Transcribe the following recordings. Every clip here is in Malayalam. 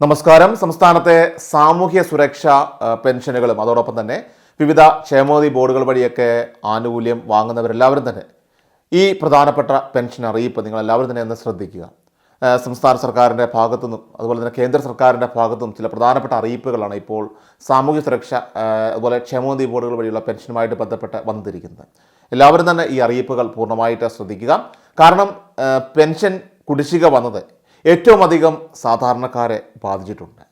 നമസ്കാരം. സംസ്ഥാനത്തെ സാമൂഹ്യ സുരക്ഷ പെൻഷനുകളും അതോടൊപ്പം തന്നെ വിവിധ ക്ഷേമോദി ബോർഡുകൾ വഴിയൊക്കെ ആനുകൂല്യം വാങ്ങുന്നവരെല്ലാവരും തന്നെ ഈ പ്രധാനപ്പെട്ട പെൻഷൻ അറിയിപ്പ് നിങ്ങൾ എല്ലാവരും തന്നെ ഒന്ന് ശ്രദ്ധിക്കുക. സംസ്ഥാന സർക്കാരിന്റെ ഭാഗത്തുനിന്നും അതുപോലെ തന്നെ കേന്ദ്ര സർക്കാരിന്റെ ഭാഗത്തുനിന്നും ചില പ്രധാനപ്പെട്ട അറിയിപ്പുകളാണ് ഇപ്പോൾ സാമൂഹ്യ സുരക്ഷ അതുപോലെ ക്ഷേമോദി ബോർഡുകൾ വഴിയുള്ള പെൻഷനുമായിട്ട് ബന്ധപ്പെട്ട് വന്നിരിക്കുന്നത്. എല്ലാവരും തന്നെ ഈ അറിയിപ്പുകൾ പൂർണമായിട്ട് ശ്രദ്ധിക്കുക. കാരണം പെൻഷൻ കുടിശ്ശിക വന്നത് ഏറ്റവും അധികം സാധാരണക്കാരെ ബാധിച്ചിട്ടുണ്ട്.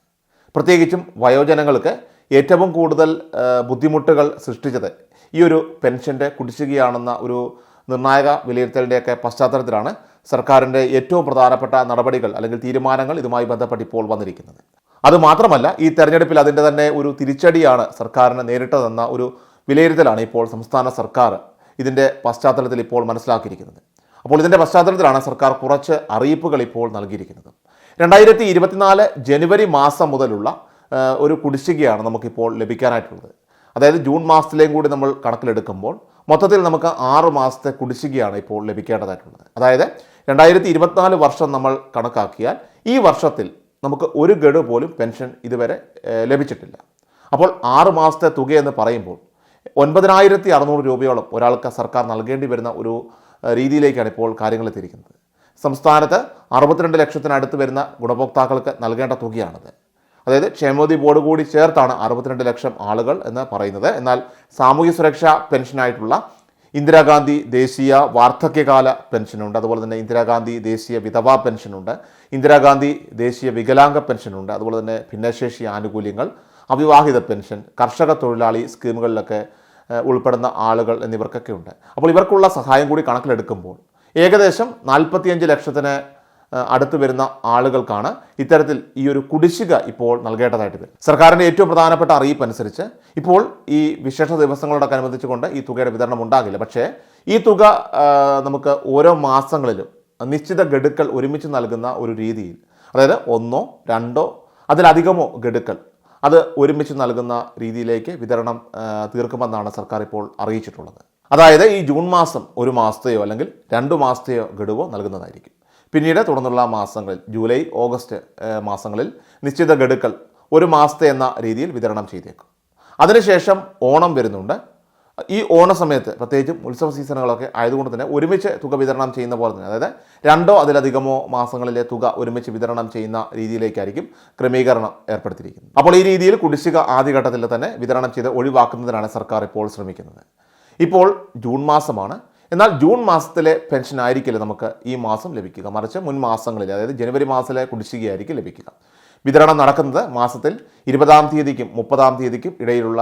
പ്രത്യേകിച്ചും വയോജനങ്ങൾക്ക് ഏറ്റവും കൂടുതൽ ബുദ്ധിമുട്ടുകൾ സൃഷ്ടിച്ചത് ഈ ഒരു പെൻഷന്റെ കുടിശ്ശികയാണെന്ന ഒരു നിർണായക വിലയിരുത്തലിന്റെയൊക്കെ പശ്ചാത്തലത്തിലാണ് സർക്കാരിന്റെ ഏറ്റവും പ്രധാനപ്പെട്ട നടപടികൾ അല്ലെങ്കിൽ തീരുമാനങ്ങൾ ഇതുമായി ബന്ധപ്പെട്ട് ഇപ്പോൾ വന്നിരിക്കുന്നത്. അതുമാത്രമല്ല ഈ തെരഞ്ഞെടുപ്പിൽ അതിന്റെ തന്നെ ഒരു തിരിച്ചടിയാണ് സർക്കാരിന് നേരിട്ടതെന്ന ഒരു വിലയിരുത്തലാണ് ഇപ്പോൾ സംസ്ഥാന സർക്കാർ ഇതിന്റെ പശ്ചാത്തലത്തിൽ ഇപ്പോൾ മനസ്സിലാക്കിയിരിക്കുന്നത്. അപ്പോൾ ഇതിന്റെ പശ്ചാത്തലത്തിലാണ് സർക്കാർ കുറച്ച് അറിയിപ്പുകൾ ഇപ്പോൾ നൽകിയിരിക്കുന്നത്. രണ്ടായിരത്തി ഇരുപത്തിനാല് ജനുവരി മാസം മുതലുള്ള ഒരു കുടിശ്ശികയാണ് നമുക്കിപ്പോൾ ലഭിക്കാനായിട്ടുള്ളത്. അതായത് ജൂൺ മാസത്തിലേയും കൂടി നമ്മൾ കണക്കിലെടുക്കുമ്പോൾ മൊത്തത്തിൽ നമുക്ക് ആറ് മാസത്തെ കുടിശ്ശികയാണ് ഇപ്പോൾ ലഭിക്കേണ്ടതായിട്ടുള്ളത്. അതായത് രണ്ടായിരത്തി ഇരുപത്തിനാല് വർഷം നമ്മൾ കണക്കാക്കിയാൽ ഈ വർഷത്തിൽ നമുക്ക് ഒരു ഗഡു പോലും പെൻഷൻ ഇതുവരെ ലഭിച്ചിട്ടില്ല. അപ്പോൾ ആറ് മാസത്തെ തുകയെന്ന് പറയുമ്പോൾ ഒൻപതിനായിരത്തി അറുന്നൂറ് രൂപയോളം ഒരാൾക്ക് സർക്കാർ നൽകേണ്ടി വരുന്ന ഒരു രീതിയിലേക്കാണ് ഇപ്പോൾ കാര്യങ്ങൾ എത്തിയിരിക്കുന്നത്. സംസ്ഥാനത്ത് അറുപത്തിരണ്ട് ലക്ഷത്തിനടുത്ത് വരുന്ന ഗുണഭോക്താക്കൾക്ക് നൽകേണ്ട തുകയാണിത്. അതായത് ക്ഷേമോദി ബോർഡ് കൂടി ചേർത്താണ് അറുപത്തിരണ്ട് ലക്ഷം ആളുകൾ എന്ന് പറയുന്നത്. എന്നാൽ സാമൂഹ്യ സുരക്ഷാ പെൻഷനായിട്ടുള്ള ഇന്ദിരാഗാന്ധി ദേശീയ വാർദ്ധക്യകാല പെൻഷനുണ്ട്. അതുപോലെ തന്നെ ഇന്ദിരാഗാന്ധി ദേശീയ വിധവാ പെൻഷനുണ്ട്. ഇന്ദിരാഗാന്ധി ദേശീയ വികലാംഗ പെൻഷനുണ്ട്. അതുപോലെ തന്നെ ഭിന്നശേഷി ആനുകൂല്യങ്ങൾ അവിവാഹിത പെൻഷൻ കർഷക തൊഴിലാളി സ്കീമുകളിലൊക്കെ ഉൾപ്പെടുന്ന ആളുകൾ എന്നിവർക്കൊക്കെ ഉണ്ട്. അപ്പോൾ ഇവർക്കുള്ള സഹായം കൂടി കണക്കിലെടുക്കുമ്പോൾ ഏകദേശം നാൽപ്പത്തിയഞ്ച് ലക്ഷത്തിന് അടുത്ത് വരുന്ന ആളുകൾക്കാണ് ഇത്തരത്തിൽ ഈ ഒരു കുടിശ്ശിക ഇപ്പോൾ നൽകേണ്ടതായിട്ട് വരും. സർക്കാരിന്റെ ഏറ്റവും പ്രധാനപ്പെട്ട അറിയിപ്പ് അനുസരിച്ച് ഇപ്പോൾ ഈ വിശേഷ ദിവസങ്ങളോടൊക്കെ അനുബന്ധിച്ചുകൊണ്ട് ഈ തുകയുടെ വിതരണം ഉണ്ടാകില്ല. പക്ഷേ ഈ തുക നമുക്ക് ഓരോ മാസങ്ങളിലും നിശ്ചിത ഗഡുക്കൾ ഒരുമിച്ച് നൽകുന്ന ഒരു രീതിയിൽ അതായത് ഒന്നോ രണ്ടോ അതിലധികമോ ഗഡുക്കൾ അത് ഒരുമിച്ച് നൽകുന്ന രീതിയിലേക്ക് വിതരണം തീർക്കുമെന്നാണ് സർക്കാർ ഇപ്പോൾ അറിയിച്ചിട്ടുള്ളത്. അതായത് ഈ ജൂൺ മാസം ഒരു മാസത്തെയോ അല്ലെങ്കിൽ രണ്ട് മാസത്തെയോ ഗഡുവോ നൽകുന്നതായിരിക്കും. പിന്നീട് തുടർന്നുള്ള മാസങ്ങളിൽ ജൂലൈ ഓഗസ്റ്റ് മാസങ്ങളിൽ നിശ്ചിത ഗഡുക്കൾ ഒരു മാസത്തെ എന്ന രീതിയിൽ വിതരണം ചെയ്തേക്കും. അതിനുശേഷം ഓണം വരുന്നുണ്ട്. ഈ ഓണ സമയത്ത് പ്രത്യേകിച്ചും ഉത്സവ സീസണുകളൊക്കെ ആയതുകൊണ്ട് തന്നെ ഒരുമിച്ച് തുക വിതരണം ചെയ്യുന്ന പോലെ തന്നെ അതായത് രണ്ടോ അതിലധികമോ മാസങ്ങളിലെ തുക ഒരുമിച്ച് വിതരണം ചെയ്യുന്ന രീതിയിലേക്കായിരിക്കും ക്രമീകരണം ഏർപ്പെടുത്തിയിരിക്കുന്നത്. അപ്പോൾ ഈ രീതിയിൽ കുടിശ്ശിക ആദ്യഘട്ടത്തിൽ തന്നെ വിതരണം ചെയ്ത് ഒഴിവാക്കുന്നതിനാണ് സർക്കാർ ഇപ്പോൾ ശ്രമിക്കുന്നത്. ഇപ്പോൾ ജൂൺ മാസമാണ്. എന്നാൽ ജൂൺ മാസത്തിലെ പെൻഷൻ ആയിരിക്കില്ല നമുക്ക് ഈ മാസം ലഭിക്കുക. മറിച്ച് മുൻ മാസങ്ങളിൽ അതായത് ജനുവരി മാസത്തിലെ കുടിശ്ശികയായിരിക്കും ലഭിക്കുക. വിതരണം നടക്കുന്നത് മാസത്തിൽ ഇരുപതാം തീയതിക്കും മുപ്പതാം തീയതിക്കും ഇടയിലുള്ള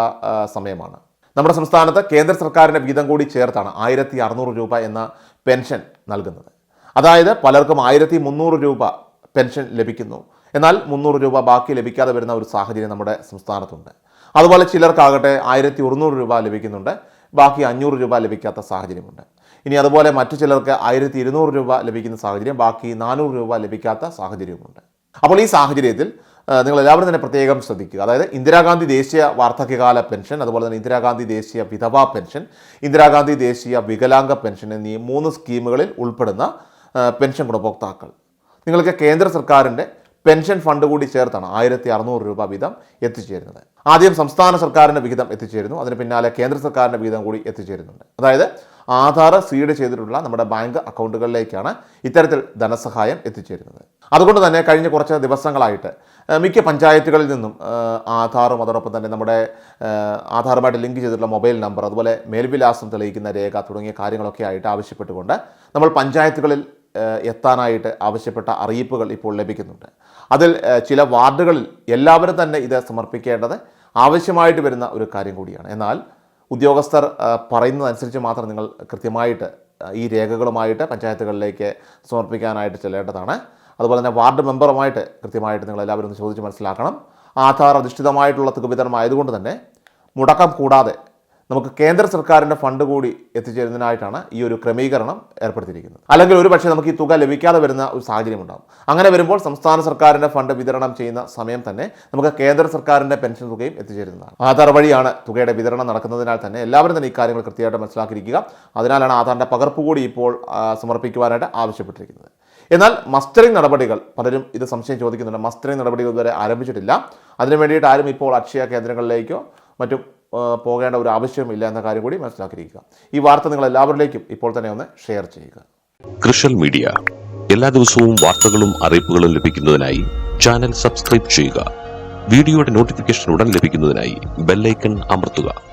സമയമാണ്. നമ്മുടെ സംസ്ഥാനത്ത് കേന്ദ്ര സർക്കാരിന്റെ വീതം കൂടി ചേർത്താണ് ആയിരത്തി അറുന്നൂറ് രൂപ എന്ന പെൻഷൻ നൽകുന്നത്. അതായത് പലർക്കും ആയിരത്തി മുന്നൂറ് രൂപ പെൻഷൻ ലഭിക്കുന്നു. എന്നാൽ മുന്നൂറ് രൂപ ബാക്കി ലഭിക്കാതെ വരുന്ന ഒരു സാഹചര്യം നമ്മുടെ സംസ്ഥാനത്തുണ്ട്. അതുപോലെ ചിലർക്കാകട്ടെ ആയിരത്തി ഒരുന്നൂറ് രൂപ ലഭിക്കുന്നുണ്ട്. ബാക്കി അഞ്ഞൂറ് രൂപ ലഭിക്കാത്ത സാഹചര്യമുണ്ട്. ഇനി അതുപോലെ മറ്റു ചിലർക്ക് ആയിരത്തി ഇരുന്നൂറ് രൂപ ലഭിക്കുന്ന സാഹചര്യം ബാക്കി നാനൂറ് രൂപ ലഭിക്കാത്ത സാഹചര്യവുമുണ്ട്. അപ്പോൾ ഈ സാഹചര്യത്തിൽ എല്ലാവരും തന്നെ പ്രത്യേകം ശ്രദ്ധിക്കുക. അതായത് ഇന്ദിരാഗാന്ധി ദേശീയ വാർദ്ധക്യകാല പെൻഷൻ അതുപോലെ തന്നെ ഇന്ദിരാഗാന്ധി ദേശീയ വിധവാ പെൻഷൻ ഇന്ദിരാഗാന്ധി ദേശീയ വികലാംഗ പെൻഷൻ എന്നീ മൂന്ന് സ്കീമുകളിൽ ഉൾപ്പെടുന്ന പെൻഷൻ ഗുണഭോക്താക്കൾ. നിങ്ങൾക്ക് കേന്ദ്ര സർക്കാരിന്റെ പെൻഷൻ ഫണ്ട് കൂടി ചേർത്താണ് ആയിരത്തി അറുന്നൂറ് രൂപ വീതം എത്തിച്ചേരുന്നത്. ആദ്യം സംസ്ഥാന സർക്കാരിന്റെ വിഹിതം എത്തിച്ചേരുന്നു. അതിന് പിന്നാലെ കേന്ദ്ര സർക്കാരിന്റെ വിഹിതം കൂടി എത്തിച്ചേരുന്നുണ്ട്. അതായത് ആധാർ സീഡ് ചെയ്തിട്ടുള്ള നമ്മുടെ ബാങ്ക് അക്കൗണ്ടുകളിലേക്കാണ് ഇത്തരത്തിൽ ധനസഹായം എത്തിച്ചേരുന്നത്. അതുകൊണ്ട് തന്നെ കഴിഞ്ഞ കുറച്ച് ദിവസങ്ങളായിട്ട് മിക്ക പഞ്ചായത്തുകളിൽ നിന്നും ആധാറും അതോടൊപ്പം തന്നെ നമ്മുടെ ആധാറുമായിട്ട് ലിങ്ക് ചെയ്തിട്ടുള്ള മൊബൈൽ നമ്പർ അതുപോലെ മേൽവിലാസം തെളിയിക്കുന്ന രേഖ തുടങ്ങിയ കാര്യങ്ങളൊക്കെ ആയിട്ട് ആവശ്യപ്പെട്ടുകൊണ്ട് നമ്മൾ പഞ്ചായത്തുകളിൽ എത്താനായിട്ട് ആവശ്യപ്പെട്ട അറിയിപ്പുകൾ ഇപ്പോൾ ലഭിക്കുന്നുണ്ട്. അതിൽ ചില വാർഡുകളിൽ എല്ലാവരും തന്നെ ഇത് സമർപ്പിക്കേണ്ടത് ആവശ്യമായിട്ട് വരുന്ന ഒരു കാര്യം കൂടിയാണ്. എന്നാൽ ഉദ്യോഗസ്ഥർ പറയുന്നതനുസരിച്ച് മാത്രം നിങ്ങൾ കൃത്യമായിട്ട് ഈ രേഖകളുമായിട്ട് പഞ്ചായത്തുകളിലേക്ക് സമർപ്പിക്കാനായിട്ട് ചെല്ലേണ്ടതാണ്. അതുപോലെ തന്നെ വാർഡ് മെമ്പറുമായിട്ട് കൃത്യമായിട്ട് നിങ്ങൾ എല്ലാവരും ഒന്ന് ചോദിച്ച് മനസ്സിലാക്കണം. ആധാർ അധിഷ്ഠിതമായിട്ടുള്ള തുക വിതരണം ആയതുകൊണ്ട് തന്നെ മുടക്കം കൂടാതെ നമുക്ക് കേന്ദ്ര സർക്കാരിന്റെ ഫണ്ട് കൂടി എത്തിച്ചേരുന്നതിനായിട്ടാണ് ഈ ഒരു ക്രമീകരണം ഏർപ്പെടുത്തിയിരിക്കുന്നത്. അല്ലെങ്കിൽ ഒരു പക്ഷേ നമുക്ക് ഈ തുക ലഭിക്കാതെ വരുന്ന ഒരു സാഹചര്യം ഉണ്ടാകും അങ്ങനെ വരുമ്പോൾ സംസ്ഥാന സർക്കാരിന്റെ ഫണ്ട് വിതരണം ചെയ്യുന്ന സമയം തന്നെ നമുക്ക് കേന്ദ്ര സർക്കാരിന്റെ പെൻഷൻ തുകയും എത്തിച്ചേരുന്നതാണ്. ആധാർ വഴിയാണ് തുകയുടെ വിതരണം നടക്കുന്നതിനാൽ തന്നെ എല്ലാവരും തന്നെ ഈ കാര്യങ്ങൾ കൃത്യമായിട്ട് മനസ്സിലാക്കിയിരിക്കുക. അതിനാലാണ് ആധാറിന്റെ പകർപ്പ് കൂടി ഇപ്പോൾ സമർപ്പിക്കുവാനായിട്ട് ആവശ്യപ്പെട്ടിരിക്കുന്നത്. എന്നാൽ മസ്റ്ററിംഗ് നടപടികൾ പലരും ഇത് സംശയം ചോദിക്കുന്നുണ്ട്. മസ്റ്ററിംഗ് നടപടികൾ ഇതുവരെ ആരംഭിച്ചിട്ടില്ല. അതിനു വേണ്ടിയിട്ട് ആരും ഇപ്പോൾ അക്ഷയ കേന്ദ്രങ്ങളിലേക്കോ മറ്റും പോകേണ്ട ഒരു ആവശ്യമില്ല എന്ന കാര്യം കൂടി മനസ്സിലാക്കിയിരിക്കുക. ഈ വാർത്ത നിങ്ങൾ എല്ലാവരിലേക്കും ഇപ്പോൾ തന്നെ ഒന്ന് ഷെയർ ചെയ്യുക. Social media. എല്ലാ ദിവസവും വാർത്തകളും അറിയിപ്പുകളും ലഭിക്കുന്നതിനായി ചാനൽ സബ്സ്ക്രൈബ് ചെയ്യുക. വീഡിയോയുടെ നോട്ടിഫിക്കേഷൻ ഉടൻ ലഭിക്കുന്നതിനായി ബെല്ലൈക്കൺ അമർത്തുക.